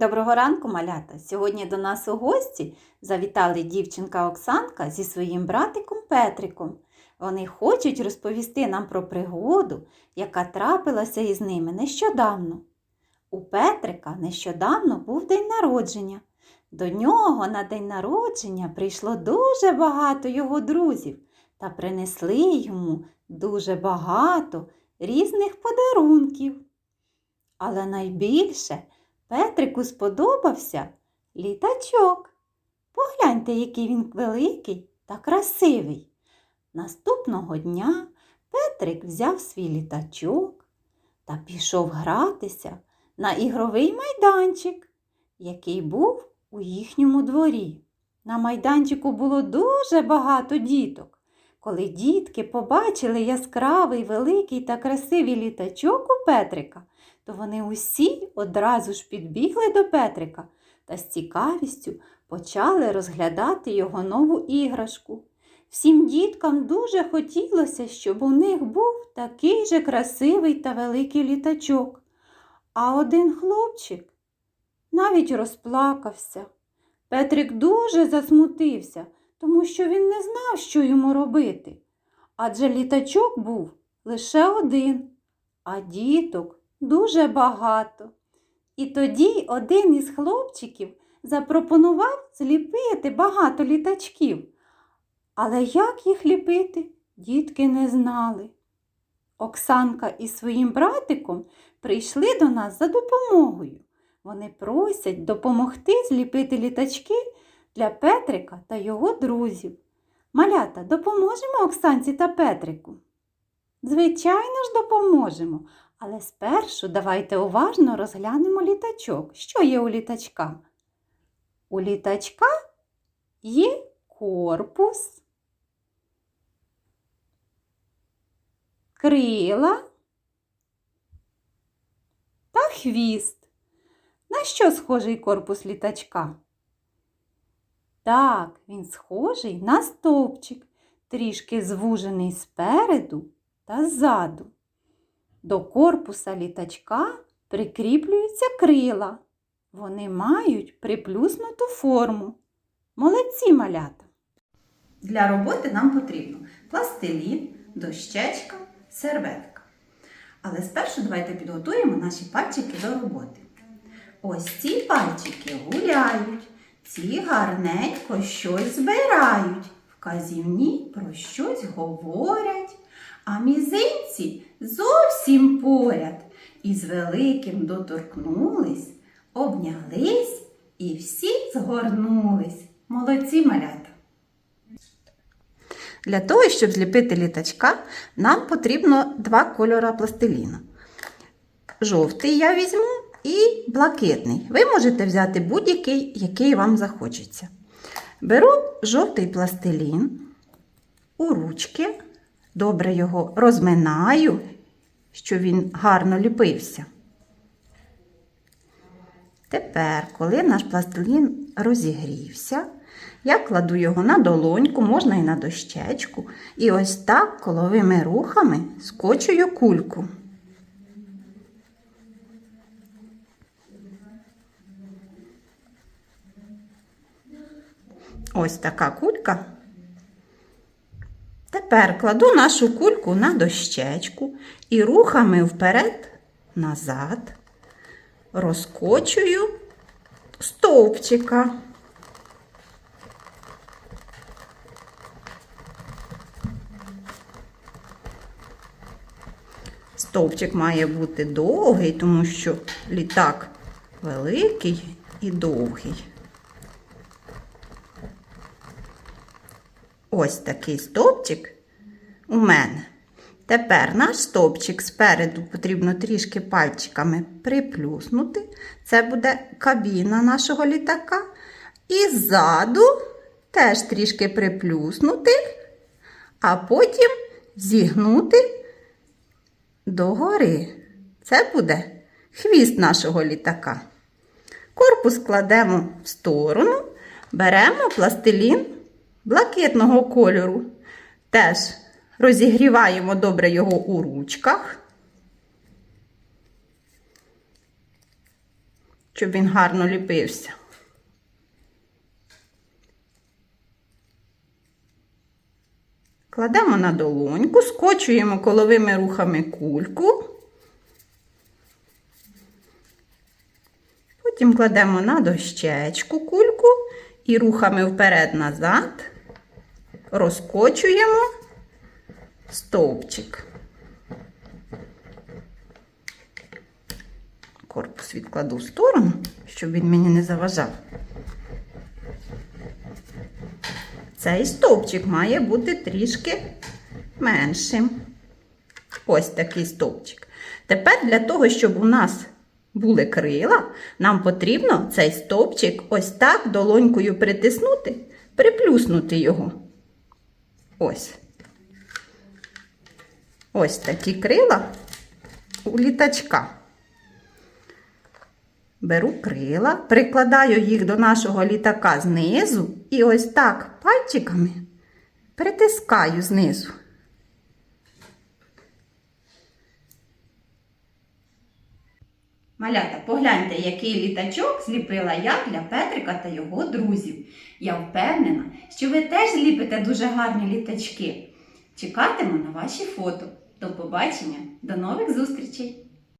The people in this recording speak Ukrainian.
Доброго ранку, малята! Сьогодні до нас у гості завітали дівчинка Оксанка зі своїм братиком Петриком. Вони хочуть розповісти нам про пригоду, яка трапилася із ними нещодавно. У Петрика нещодавно був день народження. До нього на день народження прийшло дуже багато його друзів та принесли йому дуже багато різних подарунків. Але найбільше Петрику сподобався літачок. Погляньте, який він великий та красивий. Наступного дня Петрик взяв свій літачок та пішов гратися на ігровий майданчик, який був у їхньому дворі. На майданчику було дуже багато діток. Коли дітки побачили яскравий, великий та красивий літачок у Петрика, то вони усі одразу ж підбігли до Петрика та з цікавістю почали розглядати його нову іграшку. Всім діткам дуже хотілося, щоб у них був такий же красивий та великий літачок. А один хлопчик навіть розплакався. Петрик дуже засмутився, тому що він не знав, що йому робити. Адже літачок був лише один, а діток дуже багато. І тоді один із хлопчиків запропонував зліпити багато літачків. Але як їх ліпити, дітки не знали. Оксанка із своїм братиком прийшли до нас за допомогою. Вони просять допомогти зліпити літачки для Петрика та його друзів. Малята, допоможемо Оксанці та Петрику? Звичайно ж, допоможемо. Але спершу давайте уважно розглянемо літачок. Що є у літачка? У літачка є корпус, крила та хвіст. На що схожий корпус літачка? Так, він схожий на стовпчик, трішки звужений спереду та ззаду. До корпуса літачка прикріплюються крила. Вони мають приплюснуту форму. Молодці малята. Для роботи нам потрібно пластилін, дощечка, серветка. Але спершу давайте підготуємо наші пальчики до роботи. Ось ці пальчики гуляють, ці гарненько щось збирають, вказівні про щось говорять, а мізинці зовсім поряд. І з великим доторкнулись, обнялись і всі згорнулись. Молодці малята. Для того, щоб зліпити літачка, нам потрібно два кольори пластиліну. Жовтий я візьму і блакитний. Ви можете взяти будь-який, який вам захочеться. Беру жовтий пластилін у ручки, добре його розминаю, щоб він гарно ліпився. Тепер, коли наш пластилін розігрівся, я кладу його на долоньку, можна і на дощечку, і ось так коловими рухами скочую кульку. Ось така кулька. Тепер кладу нашу кульку на дощечку і рухами вперед-назад розкочую стовпчика. Стовпчик має бути довгий, тому що літак великий і довгий. Ось такий стовпчик у мене. Тепер наш стовпчик спереду потрібно трішки пальчиками приплюснути. Це буде кабіна нашого літака. І ззаду теж трішки приплюснути, а потім зігнути догори. Це буде хвіст нашого літака. Корпус кладемо в сторону, беремо пластилін блакитного кольору. Теж розігріваємо добре його у ручках. щоб він гарно ліпився. Кладемо на долоньку, скочуємо коловими рухами кульку. Потім кладемо на дощечку кульку і рухами вперед-назад розкочуємо стовпчик. Корпус відкладу в сторону, щоб він мені не заважав. Цей стовпчик має бути трішки меншим. Ось такий стовпчик. Тепер для того, щоб у нас були крила, нам потрібно цей стовпчик ось так долонькою притиснути, приплюснути його. Ось. Ось такі крила у літачка. Беру крила, прикладаю їх до нашого літака знизу і ось так пальчиками притискаю знизу. Малята, погляньте, який літачок зліпила я для Петрика та його друзів. Я впевнена, що ви теж зліпите дуже гарні літачки. Чекатиму на ваші фото. До побачення, до нових зустрічей!